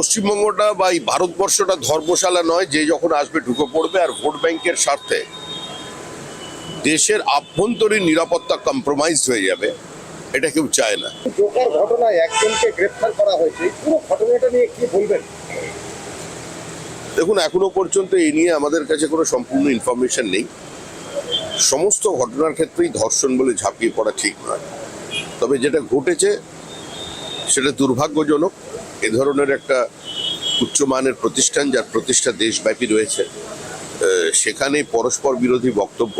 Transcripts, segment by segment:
পশ্চিমবঙ্গটা বা এই ভারতবর্ষটা ধর্মশালা নয় যে যখন আসবে ঢুকে পড়বে আর ভোট ব্যাংকের স্বার্থে দেশের আভ্যন্তরীণ নিরাপত্তা কম্প্রোমাইজ হয়ে যাবে এটা কেউ চায় না। জোকার ঘটনায় একজনকে গ্রেফতার করা হয়েছে পুরো ঘটনাটা নিয়ে কি বলবেন? দেখুন এখনও পর্যন্ত এই নিয়ে আমাদের কাছে কোনো সম্পূর্ণ ইনফরমেশন নেই। সমস্ত ঘটনার ক্ষেত্রেই ধর্ষণ বলে ঝাঁপিয়ে পড়া ঠিক নয়। তবে যেটা ঘটেছে সেটা দুর্ভাগ্যজনক। এ ধরনের একটা উচ্চমানের প্রতিষ্ঠান যার প্রতিষ্ঠা দেশব্যাপী রয়েছে সেখানে পরস্পর বিরোধী বক্তব্য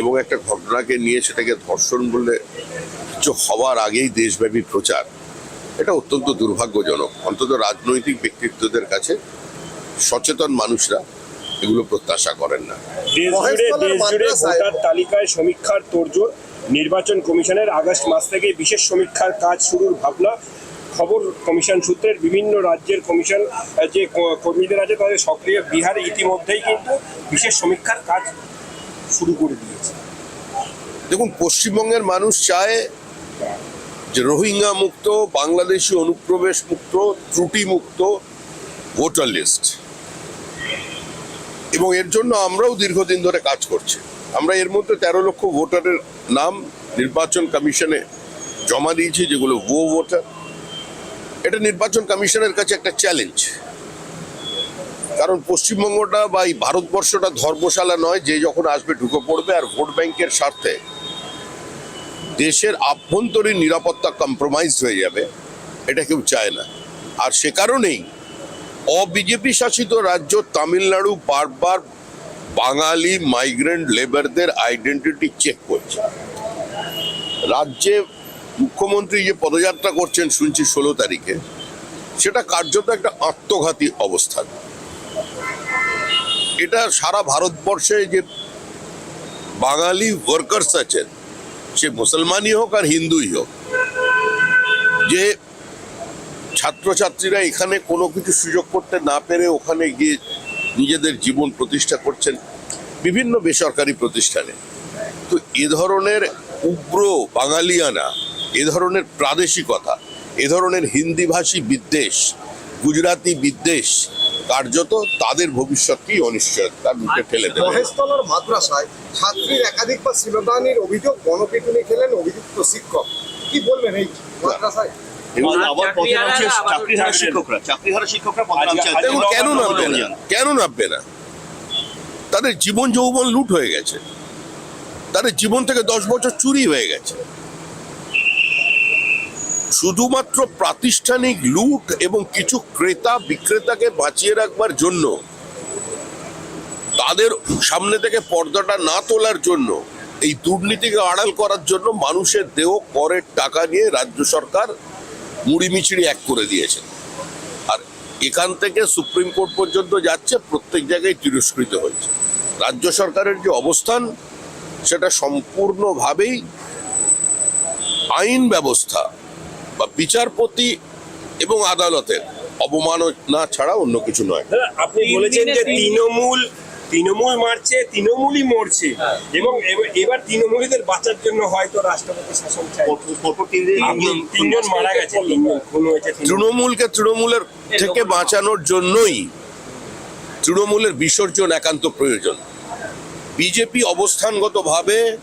এবং একটা ঘটনাকে নিয়ে সেটাকে ধর্ষণ বলে কিছু হওয়ার আগেই দেশব্যাপী প্রচার এটা অত্যন্ত দুর্ভাগ্যজনক। অন্তত রাজনৈতিক ব্যক্তিত্বদের কাছে সচেতন মানুষরা এগুলো প্রত্যাশা করেন না। তালিকায় সমীক্ষার তোড়জোড় নির্বাচন কমিশনের আগস্ট মাস থেকে বিশেষ সমীক্ষার কাজ শুরুর ভাবনা খবর কমিশন সূত্রের বিভিন্ন রাজ্যের কমিশন যে কর্মীদের আছে, তাদের সক্রিয় বিহারে ইতিমধ্যেই কিন্তু বিশেষ সমীক্ষার কাজ শুরু করে দিয়েছে। দেখুন, পশ্চিমবঙ্গের মানুষ চায় যে রোহিঙ্গা মুক্ত, বাংলাদেশি অনুপ্রবেশ মুক্ত, ত্রুটি মুক্ত ভোটার লিস্ট। এবং এর জন্য আমরাও দীর্ঘদিন ধরে কাজ করছি। আমরা এর মধ্যে তেরো লক্ষ ভোটারের নাম নির্বাচন কমিশনে জমা দিয়েছি, যেগুলো ভুয়ো ভোটার এটা নির্বাচন কমিশনের কাছে একটা চ্যালেঞ্জ কারণ পশ্চিমবঙ্গটা বা এই ভারতবর্ষটা ধর্মশালা নয় যে যখন আসবে ঢুকে পড়বে আর ভোট ব্যাংকের স্বার্থে দেশের আভ্যন্তরীণ নিরাপত্তা কম্প্রোমাইজ হয়ে যাবে, এটা কেউ চায় না। আর সে কারণেই অবিজেপি শাসিত রাজ্য তামিলনাড়ু বারবার বাঙালি মাইগ্রেন্ট লেবারদের আইডেন্টিটি চেক করছে। রাজ্যে মুখ্যমন্ত্রী যে পদযাত্রা করছেন শুনছি ষোলো তারিখে, সেটা কার্যত একটা আত্মঘাতী অবস্থান। এটা সারা ভারতবর্ষে যে বাঙালি ওয়ার্কার্স আছেন, সে মুসলমানই হোক আর হিন্দুই হোক, যে ছাত্রছাত্রীরা এখানে কোনো কিছু সুযোগ করতে না পেরে ওখানে গিয়ে নিজেদের জীবন প্রতিষ্ঠা করছেন বিভিন্ন বেসরকারি প্রতিষ্ঠানে। তো এ ধরনের উগ্র বাঙালিয়ানা এ ধরনের প্রাদেশিকতা এ ধরনের হিন্দিভাষী বিদ্বেষ গুজরাটি বিদ্বেষ কার্যত তাদের ভবিষ্যৎকেই অনিশ্চয়তার মুখে ফেলে দেবে। মহেশতলার মাদ্রাসায় ছাত্রীর একাধিকবার শ্লীলতাহানির অভিযোগ গণপিটুনি খেলেন অভিযুক্ত শিক্ষক। কি বলবেন এই মাদ্রাসায়? কেন নামবে না? কেন নামবে না? তাদের জীবন যৌবন লুট হয়ে গেছে। তাদের জীবন থেকে দশ বছর চুরি হয়ে গেছে। শুধুমাত্র প্রাতিষ্ঠানিক লুট এবং কিছু ক্রেতা বিক্রেতাকে বাঁচিয়ে রাখবার জন্য। তাদের সামনে থেকে পর্দাটা না তোলার জন্য। এই দুর্নীতিকে আড়াল করার জন্য মানুষের দেহ করের টাকা নিয়ে রাজ্য সরকার মুড়ি মিছিড়ি এক করে দিয়েছে। আর এখান থেকে সুপ্রিম কোর্ট পর্যন্ত যাচ্ছে, প্রত্যেক জায়গায় তিরস্কৃত হয়েছে রাজ্য সরকারের যে অবস্থান, সেটা সম্পূর্ণভাবেই আইন ব্যবস্থা বিচারপতি এবং আদালতের। অবমাননা ছাড়া অন্য কিছু নয়। আপনি বলেছেন যে তৃণমূল তৃণমূল মারছে তৃণমূলই মরছে। এবং এবার- তৃণমূলীদের বাঁচার জন্য হয়তো রাষ্ট্রপতি শাসন চাই তিনজন তিনজন মারা গেছে। তৃণমূলকে তৃণমূলের থেকে বাঁচানোর জন্যই তৃণমূলের বিসর্জন একান্ত প্রয়োজন। বিজেপি অবস্থানগতভাবে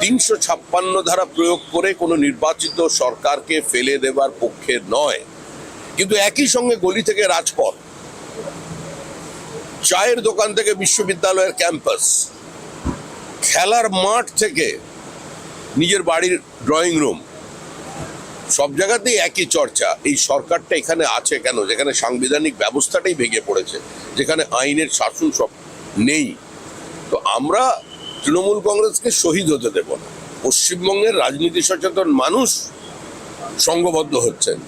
তিনশো ছাপ্পান্ন ধারা প্রয়োগ করে কোনো নির্বাচিত সরকারকে ফেলে দেবার পক্ষে নয়। কিন্তু একই সঙ্গে গলি থেকে রাজপথ, চায়ের দোকান থেকে বিশ্ববিদ্যালয়ের ক্যাম্পাস, খেলার মাঠ থেকে নিজের বাড়ির ড্রয়িং রুম, সব জায়গাতেই একই চর্চা। এই সরকারটা এখানে আছে কেন? যেখানে সাংবিধানিক ব্যবস্থাটাই ভেঙে পড়েছে, যেখানে আইনের শাসন সব নেই। তো আমরা তৃণমূল কংগ্রেসকে শহীদ হতে দেব না। পশ্চিমবঙ্গের রাজনীতি সচেতন মানুষ সংঘবদ্ধ হচ্ছেন।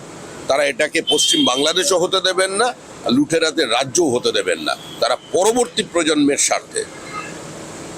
তারা এটাকে পশ্চিম বাংলাদেশও হতে দেবেন না, আর লুটেরাতে রাজ্যও হতে দেবেন না। তারা পরবর্তী প্রজন্মের স্বার্থে